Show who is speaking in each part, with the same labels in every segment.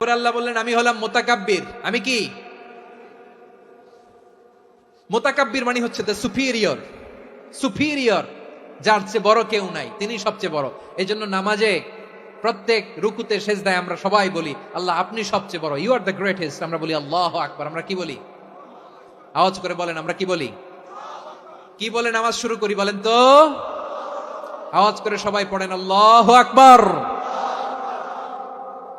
Speaker 1: পরে আল্লাহ বললেন, আমি হলাম মোতাকাব্বির। আমি কি? মোতাকাব্বির মানে হচ্ছে দ্য সুপিরিয়র সুপিরিয়র যার চেয়ে বড় কেউ নাই, তিনি সবচেয়ে বড়। এই জন্য নামাজে প্রত্যেক রুকুতে সেজদায় আমরা সবাই বলি, আল্লাহ, আপনি সবচেয়ে বড়। ইউ আর দ্য গ্রেটেস্ট আমরা বলি, আল্লাহ আকবার। আমরা কি বলি? আওয়াজ করে বলেন, আমরা কি বলি? কি বলে নামাজ শুরু করি বলেন তো? আওয়াজ করে সবাই পড়েন, আল্লাহ আকবার।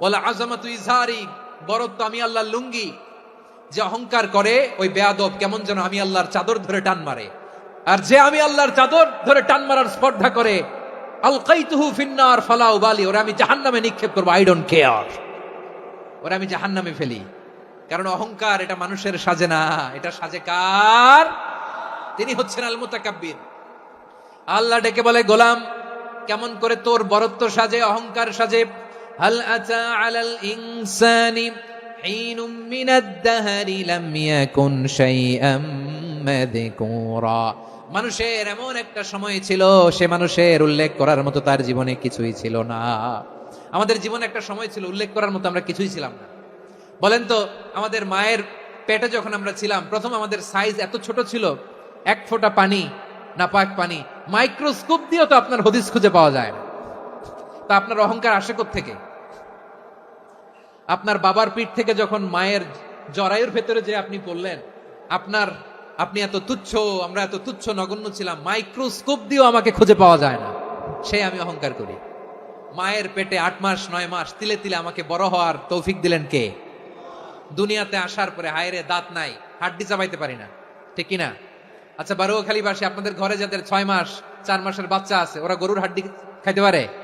Speaker 1: বলে আজামাতু ইজহারি, বরত্ব আমি আল্লাহর লুঙ্গি। যে অহংকার করে, ওই বেয়াদব কেমন যেন আমি আল্লাহর চাদর ধরে টান মারে। আর যে আমি আল্লাহর চাদর ধরে টান মারার স্পর্ধা করে আল কাইতুহু ফিন্নার ফালাউ বালি ওরা আমি জাহান্নামে নিক্ষেপ করব, আই ডোন্ট কেয়ার। ওরা আমি জাহান্নামে ফেলি। কারণ অহংকার, এটা মানুষের সাজে না। এটা সাজে কার? তিনি হচ্ছেন আল মুতাকাব্বির আল্লাহ ডেকে বলে, গোলাম, কেমন করে তোর বরত্ব সাজে, অহংকার সাজে হাল আতা আলাল ইনসানি حين من الدهر لم يكن شيئا مذكورا মানুষের এমন একটা সময় ছিল সে মানুষের উল্লেখ করার মতো তার জীবনে কিছুই ছিল না আমাদের জীবনে একটা সময় ছিল উল্লেখ করার মতো আমরা কিছুই ছিলাম না বলেন তো আমাদের মায়ের পেটে যখন আমরা ছিলাম প্রথম আমাদের সাইজ এত ছোট ছিল এক ফোঁটা পানি না পাক পানি মাইক্রোস্কোপ দিয়েও তো আপনার হদিস খুঁজে পাওয়া যায় না তা আপনার অহংকার আসে থেকে আপনার বাবার পিঠ থেকে যখন মায়ের জরায়ুর ভেতরে যে আপনি পড়লেন, আপনার, আপনি এত তুচ্ছ, আমরা এত তুচ্ছ নগণ্য ছিলাম, মাইক্রোস্কোপ দিয়েও আমাকে খুঁজে পাওয়া যায় না। সেই আমি অহংকার করি। মায়ের পেটে আট মাস, নয় মাস, তিলে তিলে আমাকে বড় হওয়ার তৌফিক দিলেন কে? দুনিয়াতে আসার পরে, হায়রে, দাঁত নাই, হাড্ডি চাবাইতে পারি না। ঠিক কিনা? আচ্ছা বারোখালি বাসী আপনাদের ঘরে যাদের ছয় মাস, চার মাসের বাচ্চা আছে, ওরা গরুর হাড্ডি খাইতে পারে?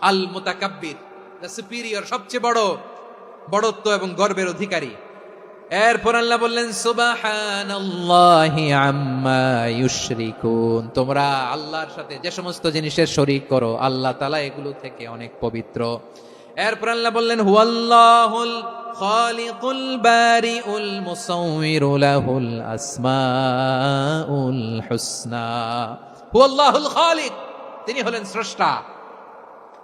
Speaker 1: আল মুতাকাব্বির দ্য সুপিরিয়র সবচেয়ে বড় বড়ত্ব এবং গর্বের অধিকারী। এরপর আল্লাহ বললেন, সুবহানাল্লাহি আম্মা ইউশরিকুন। তোমরা আল্লাহর সাথে যে সমস্ত জিনিসের শরীক করো, আল্লাহ তাআলা এগুলো থেকে অনেক পবিত্র। এরপর আল্লাহ বললেন, হুয়াল্লাহুল খালিকুল বারিউল মুসাউবিরু লাহুল আসমাউল হুসনা। হুয়াল্লাহুল খালিক, তিনি হলেন স্রষ্টা।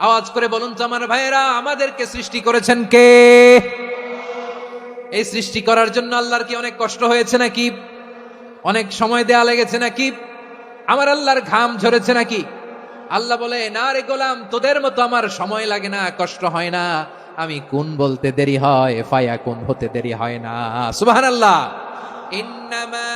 Speaker 1: আওয়াজ করে বলুন তো আমার ভাইয়েরা, আমাদেরকে সৃষ্টি করেছেন কে? এই সৃষ্টি করার জন্য আল্লাহর কি অনেক কষ্ট হয়েছে নাকি? অনেক সময় দেয়া লেগেছে নাকি? আমার আল্লাহর ঘাম ঝরেছে নাকি? আল্লাহ বলে, না রে গোলাম, তোদের মতো আমার সময় লাগে না, কষ্ট হয় না। আমি কোন বলতে দেরি হয়, ফায়া কোন হতে দেরি হয় না। সুবহানাল্লাহ। ইন্নামা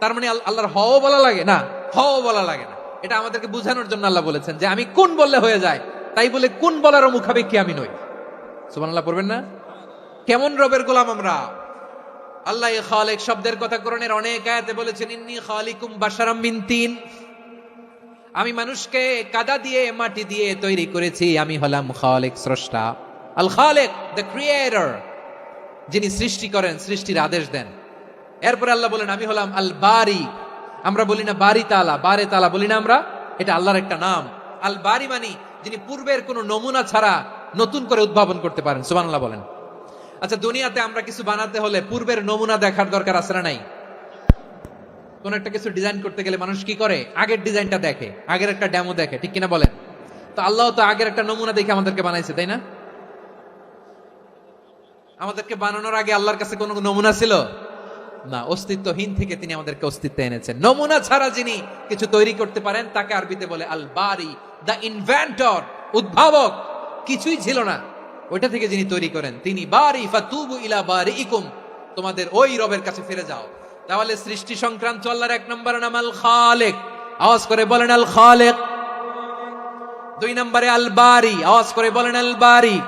Speaker 1: তার মানে আল- আল্লাহর হও বলা লাগে না হও বলা লাগে না। এটা আমাদেরকে বোঝানোর জন্য আল্লাহ বলেছেন যে আমি কোন বললে হয়ে যায়, তাই বলে কোন বলার মুখাপেক্ষি আমি নই। সুবহানাল্লাহ, পড়বেন না? কেমন রবের গোলাম আমরা? আল্লাহ খালেক শব্দের কথা কোরআনের অনেক আয়াতে বলেছেন, ইন্নি খালিকুম বাশারাম মিন তিন। আমি মানুষকে কাদা দিয়ে, মাটি দিয়ে তৈরি করেছি, আমি হলাম খালেক স্রষ্টা। আল খালেক দ্য ক্রিয়েটর যিনি সৃষ্টি করেন, সৃষ্টির আদেশ দেন। এরপরে আল্লাহ বলেন, আমি হলাম আল বারি আমরা বলি না বারি তালা, বারে তালা বলি না আমরা, এটা আল্লাহর একটা নাম। আল বারি মানি যিনি পূর্বের কোনো নমুনা ছাড়া নতুন করে উদ্ভাবন করতে পারেন, সুবহানাল্লাহ বলেন। আচ্ছা দুনিয়াতে আমরা কিছু বানাতে হলে পূর্বের নমুনা দেখার দরকার আছে না নাই? কোন একটা কিছু ডিজাইন করতে গেলে মানুষ কি করে? আগের ডিজাইনটা দেখে, আগের একটা ডেমো দেখে, ঠিক কিনা বলেন? তো আল্লাহ তো আগের একটা নমুনা দেখে আমাদেরকে বানাইছে, তাই না? আমাদেরকে বানানোর আগে আল্লাহর কাছে কোনো নমুনা ছিল? না, অস্তিত্বহীন থেকে তিনি আমাদেরকে অস্তিত্বে এনেছেন। নমুনা ছাড়া যিনি কিছু তৈরি করতে পারেন, তাকে আরবিতে বলে আল বারি দ্য ইনভেন্টর, উদ্ভাবক। কিছুই ছিল না। ওইটা থেকে যিনি তৈরি করেন, তিনি বারি ফাতুবু ইলা বারি ইকুম তোমাদের ওই রবের কাছে ফিরে যাও। তাহলে সৃষ্টি সংক্রান্ত আল্লাহর এক নম্বর নাম আল খালেক আওয়াজ করে বলেন আল খালেক দুই নম্বরে আল বারি আওয়াজ করে বলেন আল বারি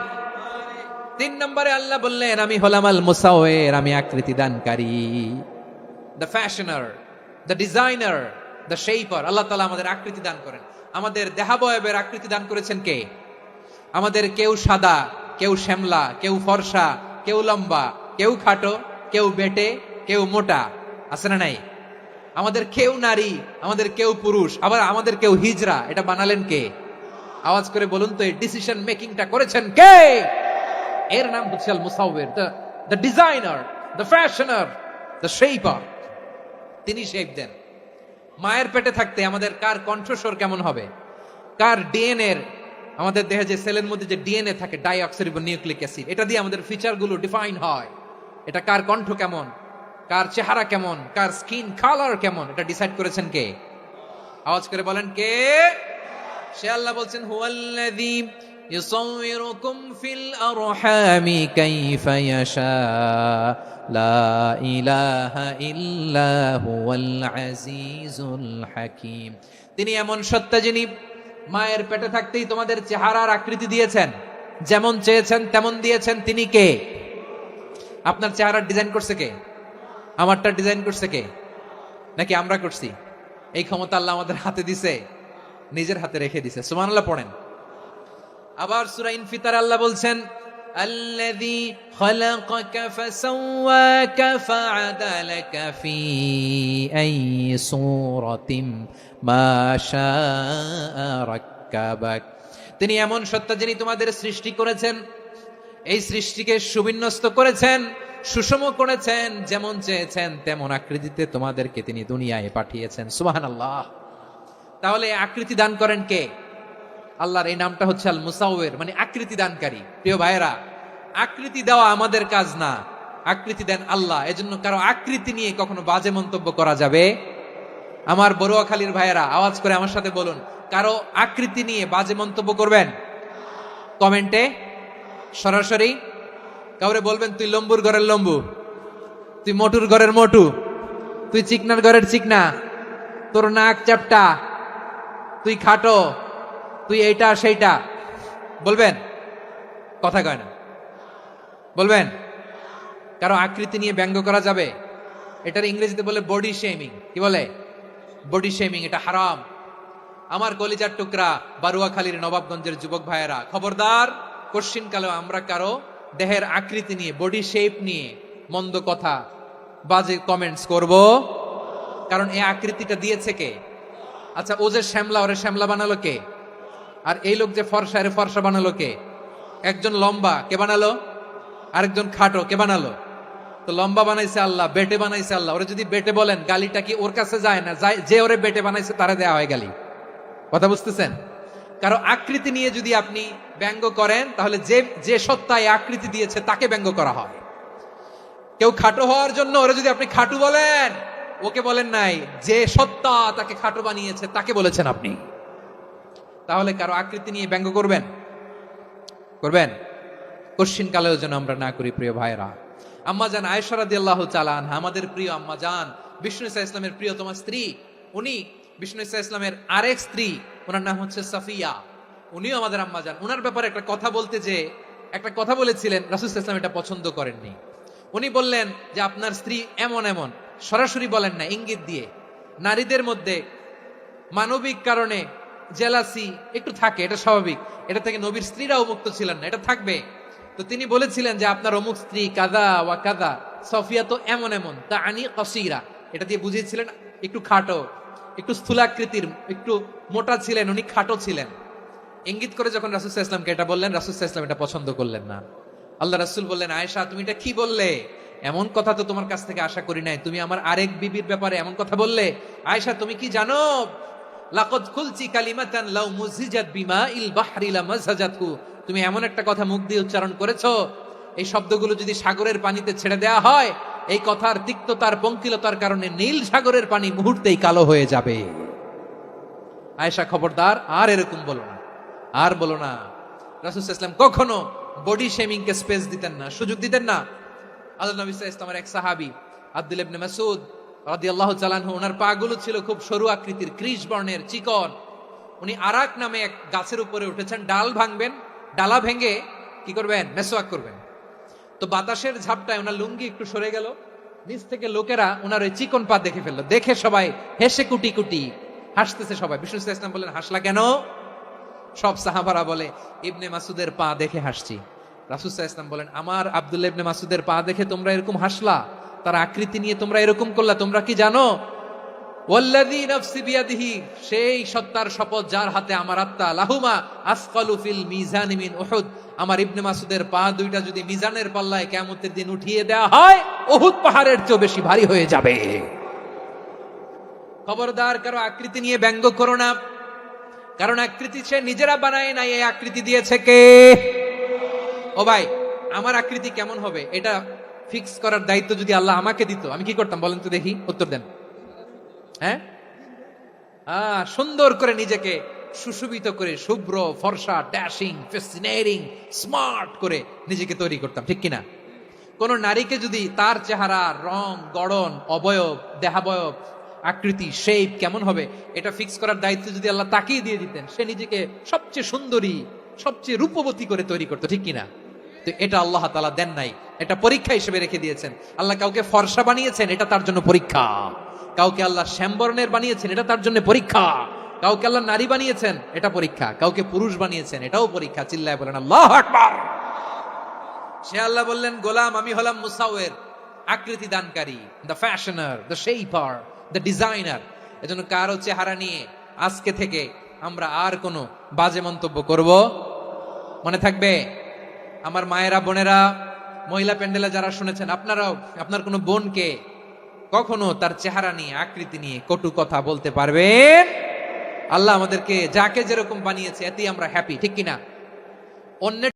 Speaker 1: তিন নম্বরে আল্লাহ বললেন, আমি হলাম আল মুসাওয়ের আমি আকৃতি দানকারী। The fashioner the designer the shaper আল্লাহ তালা আমাদের আকৃতি দান করেন। আমাদের দেহাবয়বের আকৃতি দান করেছেন কে? আমাদের কেউ সাদা, কেউ শ্যামলা, কেউ ফর্সা, কেউ লম্বা, কেউ খাটো, কেউ বেটে, কেউ মোটা। আছে না নাই? আমাদের কেউ নারী, আমাদের কেউ পুরুষ, আবার আমাদের কেউ হিজরা, এটা বানালেন কে? আওয়াজ করে বলুন তো, এই ডিসিশন মেকিংটা করেছেন কে? এর নাম হচ্ছে আল মুসাউবের the designer the fashioner the shaper তিনি শেপ দেন। মায়ের পেটে থাকতে আমাদের কার কণ্ঠস্বর কেমন হবে? কার ডিএনএর আমাদের দেহে যে সেলের মধ্যে যে ডিএনএ থাকে ডাইঅক্সিরিবো নিউক্লিক অ্যাসিড এটা দিয়ে আমাদের ফিচারগুলো ডিফাইন হয়। এটা কার কণ্ঠ কেমন? কার চেহারা কেমন? কার স্কিন কালার কেমন? এটা ডিসাইড করেছেন কে? আওয়াজ করে বলেন কে? সে আল্লাহ বলছেন, হুয়াল্লাযী ইউসাউবিরুকুম ফিল আরহামি কাইফা ইয়াশা লা ইলাহা ইল্লা হুয়াল আজিজুল হাকীম তিনি এমন সত্তা যিনি মায়ের পেটে থাকতেই তোমাদের চেহারার আকৃতি দিয়েছেন। যেমন চেয়েছেন তেমন দিয়েছেন। তিনি কে? আপনার চেহারার ডিজাইন করছে কে? আমারটা ডিজাইন করছে কে? নাকি আমরা করছি? এই ক্ষমতা আল্লাহ আমাদের হাতে দিছে, নিজের হাতে রেখে দিছে। সুবহানাল্লাহ, পড়েন। আবার সূরা ইনফিতার আল্লাহ বলছেন الذي خلقك فسواك فعدلك في أي صورة ما شاء ركبك তিনি এমন সত্তা যিনি তোমাদের সৃষ্টি করেছেন এই সৃষ্টিকে সুবিন্যস্ত করেছেন সুষম করেছেন যেমন চেয়েছেন তেমন আকৃতিতে তোমাদেরকে তিনি দুনিয়ায় পাঠিয়েছেন সুবহানাল্লাহ তাহলে এই আকৃতি দান করেন কে আল্লাহর এই নামটা হচ্ছে আল মুসাউয়ের মানে আকৃতি দানকারী। প্রিয় ভাইয়েরা, আকৃতি দেওয়া আমাদের কাজ না। আকৃতি দেন আল্লাহ, এজন্য কারও আকৃতি নিয়ে কখনো বাজে মন্তব্য করা যাবে? আমার বড়ুয়াখালীর ভাইয়েরা, আওয়াজ করে আমার সাথে বলুন, কারও আকৃতি নিয়ে বাজে মন্তব্য করবেন? কমেন্টে সরাসরি কাউরে বলবেন, তুই লম্বুর ঘরের লম্বু, তুই মোটুর ঘরের মোটু, তুই চিকনার ঘরের চিকনা, তোর নাক চাপটা, তুই খাটো তুই এইটা, সেইটা। বলবেন? কথা কয় না। বলবেন? কারও আকৃতি নিয়ে ব্যঙ্গ করা যাবে? এটার ইংরেজিতে বলে বডি শেমিং কি বলে? বডি শেমিং এটা হারাম। আমার কলিজার টুকরা বারুয়াখালীর নবাবগঞ্জের যুবক ভাইয়েরা, খবরদার কালে আমরা কারও দেহের আকৃতি নিয়ে বডি শেপ নিয়ে মন্দ কথা, বাজে কমেন্টস করব? কারণ এই আকৃতিটা দিয়েছে কে? আচ্ছা ও যে শ্যামলা, ওরে শ্যামলা বানালো কে? আর এই লোক যে ফর্সা, এর ফর্সা বানালো কে? একজন লম্বা, কে বানালো? আরেকজন খাটো, কে বানালো? তো লম্বা বানাইছে আল্লাহ, বেটে বানাইছে আল্লাহ। ওরে যদি বেটে বলেন, গালিটা কি ওর কাছে যায় না? যায়, যে ওরে বেটে বানাইছে, তারা দেয়া হয় গালি। কথা বুঝতেছেন? কারও আকৃতি নিয়ে যদি আপনি ব্যঙ্গ করেন, তাহলে যে যে সত্তা এই আকৃতি দিয়েছে, তাকে ব্যঙ্গ করা হয়। কেউ খাটো হওয়ার জন্য ওরা যদি আপনি খাটু বলেন, ওকে বলেন নাই, যে সত্তা তাকে খাটো বানিয়েছে, তাকে বলেছেন আপনি। তাহলে কারও আকৃতি নিয়ে ব্যঙ্গ করবেন? করবেন? কশ্চিন কালেও যেন আমরা না করি, প্রিয় ভাইরা আম্মা জান আয়সরাদি আল্লাহ চালান আমাদের প্রিয় আম্মা জান, বিষ্ণু ইসা ইসলামের প্রিয়তমা স্ত্রী। উনি বিষ্ণু ইসা ইসলামের আরেক স্ত্রী, ওনার নাম হচ্ছে সাফিয়া। উনিও আমাদের আম্মা জান। ওনার ব্যাপারে একটা কথা বলতে যে, একটা কথা বলেছিলেন, রাসুল ইসলাম এটা পছন্দ করেননি। উনি বললেন যে, আপনার স্ত্রী এমন এমন, সরাসরি বলেন না, ইঙ্গিত দিয়ে। নারীদের মধ্যে মানবিক কারণে জেলাসি, একটু থাকে, এটা স্বাভাবিক। এটা থেকে নবীর স্ত্রীরাও মুক্ত ছিলেন না, এটা থাকবে। তো তিনি বলেছিলেন যে, আপনার অমুক স্ত্রী কাদা ওয়া কাদা, সফিয়া তো এমন এমন তা আনি কসিরা। এটা দিয়ে বুঝিয়েছিলেন, একটু খাটো, একটু স্থূলাকৃতির, একটু মোটা ছিলেন, উনি খাটো ছিলেন। ইঙ্গিত করে যখন রাসুল ইসলামকে এটা বললেন, রাসুল ইসলাম এটা পছন্দ করলেন না। আল্লাহ রাসুল বললেন, আয়েশা, তুমি এটা কি বললে? এমন কথা তো তোমার কাছ থেকে আশা করি নাই। তুমি আমার আরেক বিবির ব্যাপারে এমন কথা বললে? আয়েশা, তুমি কি জানো? লাকদ খুলছি কালিমাতান লাউ মুজিজাত বিমা ইল তুমি এমন একটা কথা মুখ দিয়ে উচ্চারণ করেছ, এই শব্দগুলো যদি সাগরের পানিতে ছেড়ে দেওয়া হয়, এই কথার তিক্ততার, পঙ্কিলতার কারণে নীল সাগরের পানি মুহূর্তেই কালো হয়ে যাবে। আয়েশা খবরদার, আর এরকম বলো না। আর বলো না, রাসুল ইসলাম কখনো বডি শেমিং কে স্পেস দিতেন না, সুযোগ দিতেন না। আল্লাহ নবী ইসলামের এক সাহাবি, আব্দুল ইবনে মাসুদ রাদিয়াল্লাহু তাআলাহু ওনার পাগুলো ছিল খুব সরু আকৃতির, ক্রিস বর্ণের, চিকন। উনি আরাক নামে এক গাছের উপরে উঠেছেন, ডাল ভাঙবেন, ডালা ভেঙে কি করবেন? মেসোয়াক করবেন। তো বাতাসের ঝাপটায় ওনার লুঙ্গি একটু সরে গেল, নিচ থেকে লোকেরা ওনার ওই চিকন পা দেখে ফেলল। দেখে সবাই হেসে কুটি কুটি হাসতেছে সবাই। বিষ্ণু ইসলাম বললেন, হাসলা কেন? সব সাহাবারা বলে, ইবনে মাসুদের পা দেখে হাসছি। রাসুসাহ ইসলাম বলেন, আমার আব্দুল্লাহ ইবনে মাসুদের পা দেখে তোমরা এরকম হাসলা? তার আকৃতি নিয়ে তোমরা এরকম করলা, তোমরা কি জানো? সেই সত্তার শপথ যার হাতে আমার আত্মা, লাহুমা আসকালু ফিল মিজানি আমার ইবনে মাসুদের পা দুইটা যদি মিজানের পাল্লায় কিয়ামতের দিন উঠিয়ে দেওয়া হয়, উহুদ পাহাড়ের চেয়ে বেশি ভারী হয়ে যাবে। খবরদার, কারও আকৃতি নিয়ে ব্যঙ্গ করো না। কারণ আকৃতি সে নিজেরা বানায় নাই, এই আকৃতি দিয়েছে কে? ও ভাই, আমার আকৃতি কেমন হবে? এটা ফিক্স করার দায়িত্ব যদি আল্লাহ আমাকে দিত, আমি কি করতাম বলেন তো দেখি, উত্তর দেন। হ্যাঁ? সুন্দর করে নিজেকে সুশোভিত করে, শুভ্র, ফর্সা ড্যাশিং ফেসিনেটিং স্মার্ট করে নিজেকে তৈরি করতাম, ঠিক কিনা? কোন নারীকে যদি তার চেহারা, রং, গড়ন, অবয়ব, দেহাবয়ব, আকৃতি শেপ কেমন হবে, এটা ফিক্স করার দায়িত্ব যদি আল্লাহ তাকেই দিয়ে দিতেন, সে নিজেকে সবচেয়ে সুন্দরী, সবচেয়ে রূপবতী করে তৈরি করতো, ঠিক কিনা? তো এটা আল্লাহ তালা দেন নাই। এটা পরীক্ষা হিসেবে রেখে দিয়েছেন। আল্লাহ কাউকে ফর্সা বানিয়েছেন, এটা তার জন্য পরীক্ষা। কাউকে আল্লাহ শ্যামবর্ণের বানিয়েছেন, এটা তার জন্য পরীক্ষা। কাউকে আল্লাহ নারী বানিয়েছেন, এটা পরীক্ষা। কাউকে পুরুষ বানিয়েছেন, এটাও পরীক্ষা। চিল্লায় বলেন, আল্লাহ সে আল্লাহ বললেন, গোলাম, আমি হলাম মুসাওয়ের আকৃতি দানকারী the fashioner the shaper the designer এজন্য কারও চেহারা নিয়ে আজকে থেকে আমরা আর কোনো বাজে মন্তব্য করব? মনে থাকবে? আমার মায়েরা, বোনেরা মহিলা প্যান্ডেলে যারা শুনেছেন, আপনারাও, আপনার কোনো বোনকে কখনো তার চেহারা নিয়ে, আকৃতি নিয়ে কটু কথা বলতে পারবেন? আল্লাহ আমাদেরকে যাকে যেরকম বানিয়েছে, এতেই আমরা হ্যাপি ঠিক কিনা? অন্যের